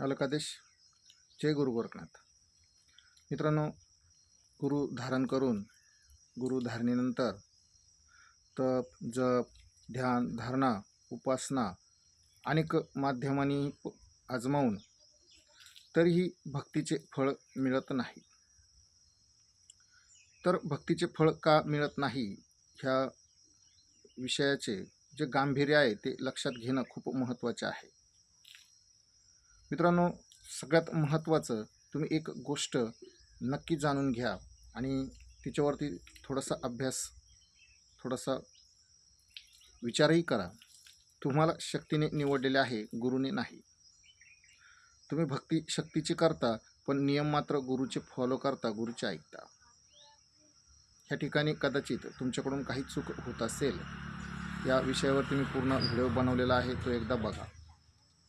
अलकादेश जय गुरु गोरखनाथ. मित्रांनो गुरु धारण करून गुरु धारणेनंतर तप जप ध्यान धारणा उपासना अनेक माध्यमांनी प- आजमावून तरीही भक्तीचे फळ मिळत नाही. तर भक्तीचे फळ का मिळत नाही ह्या विषयाचे जे गांभीर्य आहे ते लक्षात घेणं खूप महत्त्वाचे आहे. मित्रांनो सगळ्यात महत्त्वाचं तुम्ही एक गोष्ट नक्की जाणून घ्या आणि तिच्यावरती थोडासा अभ्यास थोडासा विचारही करा. तुम्हाला शक्तीने निवडलेले आहे गुरुने नाही. तुम्ही भक्ती शक्तीची करता पण नियम मात्र गुरुचे फॉलो करता गुरुचे ऐकता. ह्या ठिकाणी कदाचित तुमच्याकडून काही चूक होत असेल. या विषयावरती मी पूर्ण व्हिडिओ बनवलेला आहे तो एकदा बघा.